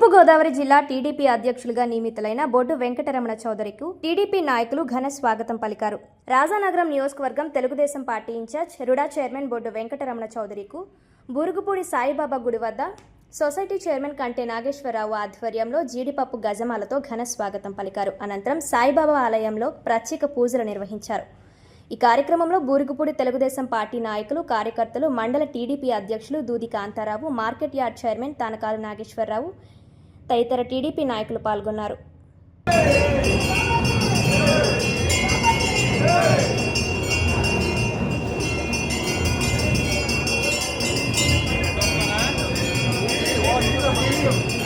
తూర్పుగోదావరి జిల్లా టీడీపీ అధ్యక్షులుగా నియమితులైన బొడ్డు వెంకటరమణ చౌదరికు టీడీపీ నాయకులు ఘన స్వాగతం పలికారు. రాజానగరం నియోజకవర్గం Telugu Desam party incharge RUDA chairman Boddu Venkataramana చౌదరికు Burugupudi Saibaba గుడి వద్ద సొసైటీ చైర్మన్ కంటే నాగేశ్వరరావు ఆధ్వర్యంలో జీడిపప్పు గజమాలతో ఘన స్వాగతం పలికారు. అనంతరం సాయిబాబా ఆలయంలో ప్రత్యేక పూజలు నిర్వహించారు. ఈ కార్యక్రమంలో బూరుగుపూడి తెలుగుదేశం పార్టీ నాయకులు కార్యకర్తలు మండల టీడీపీ అధ్యక్షులు Dudi Kantharao market yard chairman Tanakalu Nageswararao తదితర టీడీపీ నాయకులు పాల్గొన్నారు ఆయన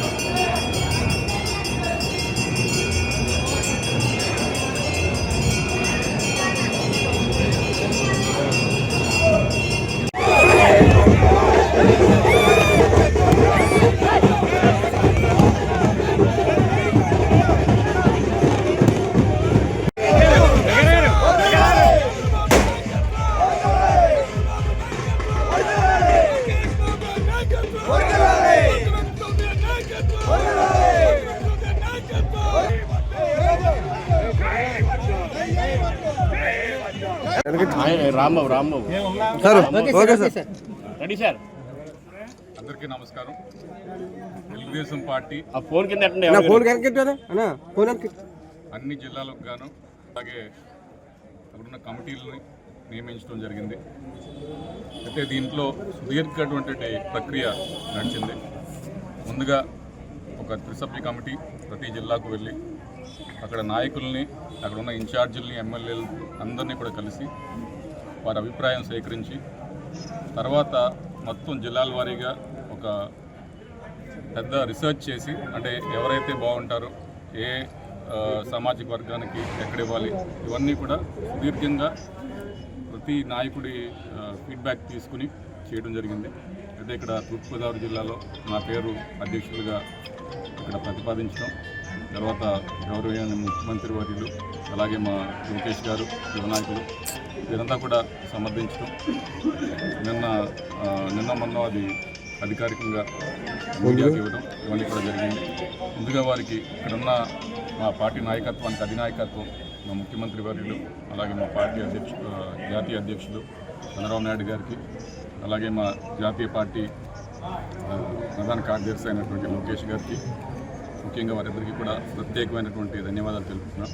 Rambabu Rambabu sir okay sir. Ready sir. అందరికీ నమస్కారం. తెలుగుదేశం పార్టీ ఆ ఫోన్ కింద? ఫోన్ అన్న ఫోన్ కనెక్ట్ అన్ని జిల్లాలకు గాను అలాగే అక్కడున్న కమిటీలని నియమించడం జరిగింది. అయితే దీంట్లో సుదీర్ఘటువంటి ప్రక్రియ నడిచింది. ముందుగా ఒక త్రిసభ్య కమిటీ ప్రతి జిల్లాకు వెళ్ళి అక్కడ నాయకుల్ని అక్కడ ఉన్న ఇన్ఛార్జీలని ఎమ్మెల్యేలు అందరినీ కూడా కలిసి వారి అభిప్రాయం సేకరించి తర్వాత మొత్తం జిల్లాల వారీగా ఒక పెద్ద రీసెర్చ్ చేసి అంటే ఎవరైతే బాగుంటారో ఏ సామాజిక వర్గానికి ఎక్కడ ఇవ్వాలి ఇవన్నీ కూడా సుదీర్ఘంగా ప్రతి నాయకుడి ఫీడ్బ్యాక్ తీసుకుని చేయడం జరిగింది. అయితే ఇక్కడ తూర్పుగోదావరి జిల్లాలో నా పేరు అధ్యక్షులుగా ఇక్కడ ప్రతిపాదించడం తర్వాత గౌరవనీయ ముఖ్యమంత్రి వర్యులు అలాగే మా లోకేష్ గారు యువ నాయకులు వీరంతా కూడా సమర్థించడం. నిన్న నిన్న మొన్న అది అధికారికంగా మీడియాకి ఇవ్వడం ఇవన్నీ కూడా జరిగింది. ముందుగా వారికి ఇక్కడున్న మా పార్టీ నాయకత్వానికి అధినాయకత్వం మా ముఖ్యమంత్రి వర్యులు అలాగే మా పార్టీ అధ్యక్షుడు జాతీయ అధ్యక్షులు చంద్రబాబు నాయుడు గారికి అలాగే మా జాతీయ పార్టీ ప్రధాన కార్యదర్శి అయినటువంటి లోకేష్ గారికి ముఖ్యంగా వారిద్దరికీ కూడా ప్రత్యేకమైనటువంటి ధన్యవాదాలు తెలుపుతున్నాం.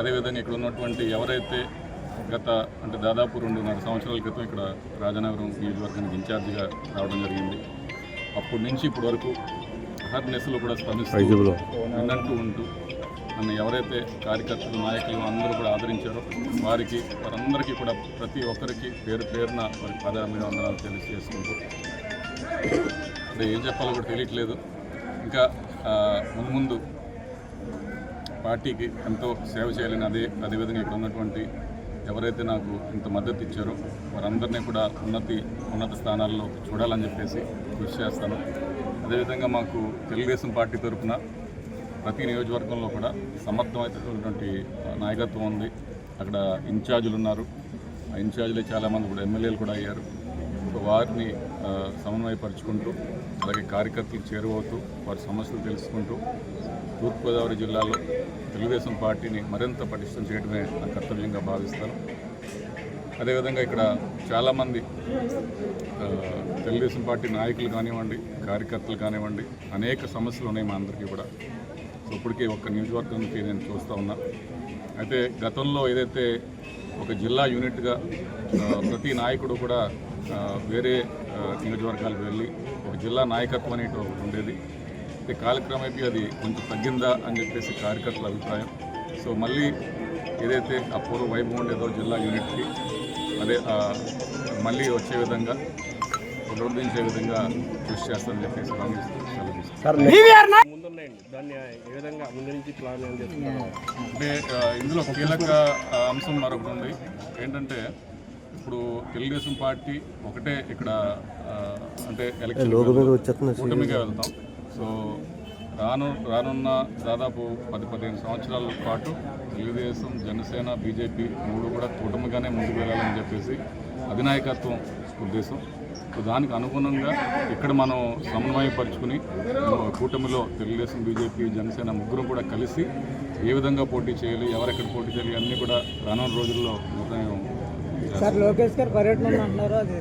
అదేవిధంగా ఇక్కడ ఉన్నటువంటి ఎవరైతే గత అంటే దాదాపు రెండున్నర సంవత్సరాల క్రితం ఇక్కడ రాజనగరం నియోజకవర్గానికి ఇన్ఛార్జిగా రావడం జరిగింది. అప్పటి నుంచి ఇప్పటి వరకు అహర్నెస్లో కూడా స్పందిస్తూ విన్నట్టు ఉంటూ నన్ను ఎవరైతే కార్యకర్తలు నాయకులు అందరూ కూడా ఆదరించారో వారికి వారందరికీ కూడా ప్రతి ఒక్కరికి పేరు పేరున వారి పాదాభివందనాలు తెలియజేసుకుంటూ. అంటే ఏం చెప్పాలో కూడా తెలియట్లేదు. ఇంకా ముందు ముందు పార్టీకి ఎంతో సేవ చేయాలని అదే అదేవిధంగా ఇక్కడ ఉన్నటువంటి ఎవరైతే నాకు ఇంత మద్దతు ఇచ్చారో వారందరినీ కూడా ఉన్నతి ఉన్నత స్థానాల్లో చూడాలని చెప్పేసి కృషి చేస్తాను. అదేవిధంగా మాకు తెలుగుదేశం పార్టీ తరఫున ప్రతి నియోజకవర్గంలో కూడా సమర్థమైనటువంటి నాయకత్వం ఉంది. అక్కడ ఇన్ఛార్జీలు ఉన్నారు ఆ ఇన్ఛార్జీలు చాలామంది కూడా ఎమ్మెల్యేలు కూడా అయ్యారు. వారిని సమన్వయపరుచుకుంటూ అలాగే కార్యకర్తలు చేరువవుతూ వారి సమస్యలు తెలుసుకుంటూ తూర్పుగోదావరి జిల్లాలో తెలుగుదేశం పార్టీని మరింత పటిష్టం చేయడమే నా కర్తవ్యంగా భావిస్తాను. అదేవిధంగా ఇక్కడ చాలామంది తెలుగుదేశం పార్టీ నాయకులు కానివ్వండి కార్యకర్తలు కానివ్వండి అనేక సమస్యలు ఉన్నాయి మా అందరికీ కూడా. ఇప్పటికే ఒక్క నియోజకవర్గానికి నేను చూస్తూ ఉన్నా. అయితే గతంలో ఏదైతే ఒక జిల్లా యూనిట్గా ప్రతి నాయకుడు కూడా వేరే నియోజకవర్గాలకు వెళ్ళి ఒక జిల్లా నాయకత్వం అనేటి ఒకటి ఉండేది. అయితే కాలక్రమేపీ అది కొంచెం తగ్గిందా అని చెప్పేసి కార్యకర్తల అభిప్రాయం. సో మళ్ళీ ఏదైతే ఆ పూర్వ వైభవం ఉండేదో జిల్లా యూనిట్కి అదే మళ్ళీ వచ్చే విధంగా పునరుద్ధరించే విధంగా కృషి చేస్తామని చెప్పేసి కాంగ్రెస్ సెలవు తీసుకుంటాను. ముందున్నాయండి. దాన్ని ఏ విధంగా ముందు నుంచి ప్లాన్ ఏం చేస్తున్నారు? అంటే ఇందులో కీలక అంశం మరొకటి ఉంది. ఏంటంటే ఇప్పుడు తెలుగుదేశం పార్టీ ఒకటే ఇక్కడ అంటే ఎలక్షన్ కూటమిగా వెళ్తాం. సో రాను రానున్న దాదాపు పది పదిహేను సంవత్సరాల పాటు తెలుగుదేశం జనసేన బీజేపీ మూడు కూడా కూటమిగానే ముందుకు వెళ్ళాలని చెప్పేసి అధినాయకత్వం ఉద్దేశం. దానికి అనుగుణంగా ఇక్కడ మనం సమన్వయపరుచుకుని కూటమిలో తెలుగుదేశం బీజేపీ జనసేన ముగ్గురు కూడా కలిసి ఏ విధంగా పోటీ చేయాలి ఎవరెక్కడ పోటీ చేయాలి అన్నీ కూడా రానున్న రోజుల్లో నిర్ణయం సార్ లోకేష్ గారు పర్యటన అంటున్నారు అది